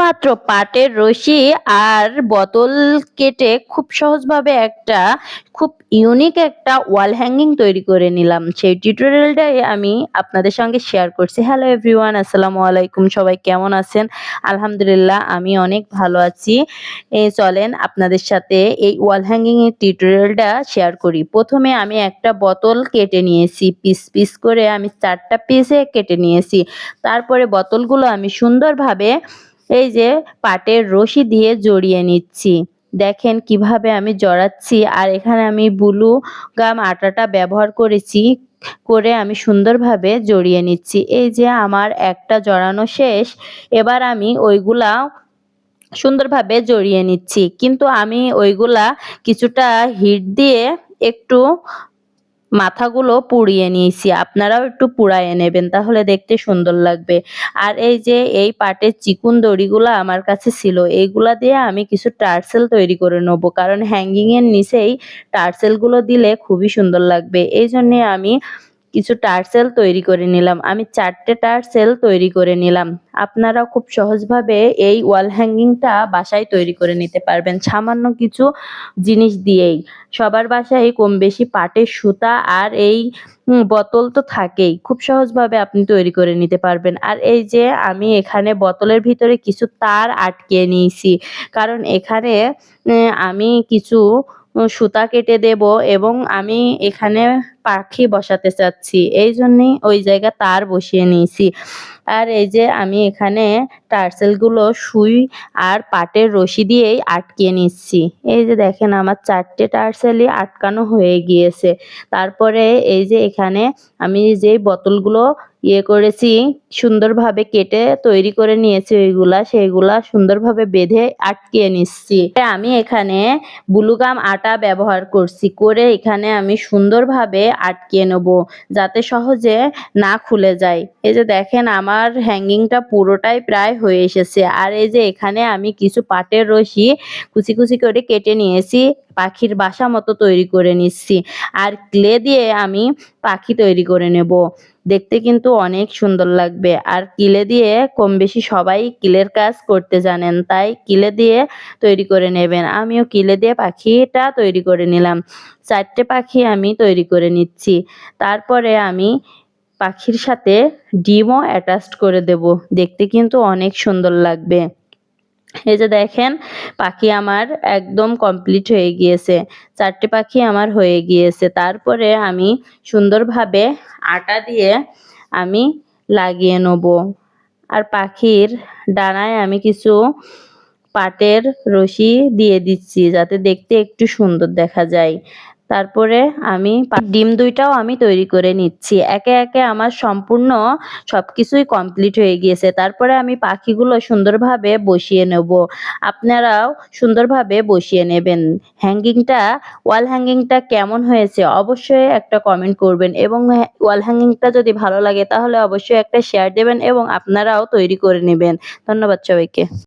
শুধুমাত্র পাটের রশি আর বোতল কেটে খুব সহজভাবে একটা খুব ইউনিক একটা ওয়াল হ্যাঙ্গিং তৈরি করে নিলাম। সেই টিউটোরিয়ালটাই আমি আপনাদের সঙ্গে শেয়ার করছি। হ্যালো এভরিওয়ান আসসালামু আলাইকুম। সবাই কেমন আছেন? আলহামদুলিল্লাহ, আমি অনেক ভালো আছি। চলেন আপনাদের সাথে এই ওয়াল হ্যাঙ্গিং এর টিউটোরিয়ালটা শেয়ার করি। প্রথমে আমি একটা বোতল কেটে নিয়েছি। পিস পিস করে আমি চারটা পিসে কেটে নিয়েছি। তারপরে বোতলগুলো আমি সুন্দরভাবে এই যে পাটের রশি দিয়ে জড়িয়ে নিচ্ছি। দেখেন কীভাবে আমি জড়াচ্ছি। আর এখানে আমি বুলু গাম আটাটা ব্যবহার করেছি, করে আমি সুন্দরভাবে জড়িয়ে নিচ্ছি। এই যে আমার একটা জড়ানো শেষ, এবার আমি ওইগুলা সুন্দরভাবে জড়িয়ে নিচ্ছি। কিন্তু আমি ওইগুলা কিছুটা হিট দিয়ে একটু মাথাগুলো পুড়িয়ে নিয়েছি। আপনারাও একটু পুড়াইয়ে নেবেন, তাহলে দেখতে সুন্দর লাগবে। আর এই যে, এই পাটের চিকুন দড়িগুলো আমার কাছে ছিল এইগুলা দিয়ে আমি কিছু টার্সেল তৈরি করে নেব। কারণ হ্যাঙ্গিংয়ের নিচেই টার্সেলগুলো দিলে খুবই সুন্দর লাগবে। এই জন্যে আমি কিছু টার্সেল তৈরি করে নিলাম। আমি চারটে টার্সেল তৈরি করে নিলাম। আপনারা খুব সহজভাবে এই ওয়াল হ্যাঙ্গিংটা বাসায় তৈরি করে নিতে পারবেন। সামান্য কিছু জিনিস দিয়েই। সবার বাসায় কম বেশি পাটের সুতা আর এই বোতল তো থাকেই। খুব সহজভাবে আপনি তৈরি করে নিতে পারবেন। আর এই যে আমি এখানে বোতলের ভিতরে কিছু তার আটকে নিয়েছি। কারণ এখানে আমি কিছু সুতা কেটে দেব এবং আমি এখানে পাখি বসাতে চাচ্ছি। এই জন্যেই ওই জায়গা তার বসিয়ে নিয়েছি। আর এই যে আমি এখানে টার্সেলগুলো সুই আর পাটের রশি দিয়েই আটকিয়ে নিচ্ছি। এই যে দেখেন আমার চারটে টার্সেলই আটকানো হয়ে গিয়েছে। তারপরে এই যে এখানে আমি যেই বোতলগুলো ইয়ে করেছি, সুন্দরভাবে কেটে তৈরি করে নিয়েছি ওইগুলা, সেইগুলা সুন্দরভাবে বেঁধে আটকিয়ে নিচ্ছি। আমি এখানে বুলুগাম আটা ব্যবহার করছি। করে এখানে আমি সুন্দরভাবে আটকিয়ে নেব, যাতে সহজে না খুলে যায়। এই যে দেখেন, আমার হ্যাঙ্গিংটা পুরোটাই প্রায় হয়ে এসেছে। আর এই যে এখানে আমি কিছু পাটের রশি কুচি কুচি করে কেটে নিয়েছি, পাখির বাসা মতো তৈরি করে নিচ্ছি। আর ক্লে দিয়ে আমি পাখি তৈরি করে নেব। দেখতে কিন্তু অনেক সুন্দর লাগবে। আর কিলে দিয়ে কম বেশি সবাই কিলের কাজ করতে জানেন, তাই কিলে দিয়ে তৈরি করে নেবেন। আমিও কিলে দিয়ে পাখিটা তৈরি করে নিলাম। চারটে পাখি আমি তৈরি করে নিচ্ছি। তারপরে আমি পাখির সাথে ডিমও অ্যাটাচড করে দেব। দেখতে কিন্তু অনেক সুন্দর লাগবে। এই যে দেখেন, পাখি আমার একদম কমপ্লিট হয়ে গিয়েছে। চারটে পাখি আমার হয়ে গিয়েছে। তারপরে আমি সুন্দরভাবে আটা দিয়ে আমি লাগিয়ে নেব। আর পাখির ডানায় আমি কিছু পাটের রশি দিয়ে দিচ্ছি, যাতে দেখতে একটু সুন্দর দেখা যায়। তারপরে আমি ডিম দুইটাও আমি তৈরি করে নিচ্ছি। একে একে আমার সম্পূর্ণ সব কিছুই কমপ্লিট হয়ে গিয়েছে। তারপরে আমি পাখিগুলো সুন্দরভাবে বসিয়ে নেব। আপনারাও সুন্দরভাবে বসিয়ে নেবেন। হ্যাঙ্গিংটা, ওয়াল হ্যাঙ্গিংটা কেমন হয়েছে অবশ্যই একটা কমেন্ট করবেন এবং ওয়াল হ্যাঙ্গিংটা যদি ভালো লাগে তাহলে অবশ্যই একটা শেয়ার দেবেন এবং আপনারাও তৈরি করে নেবেন। ধন্যবাদ সবাইকে।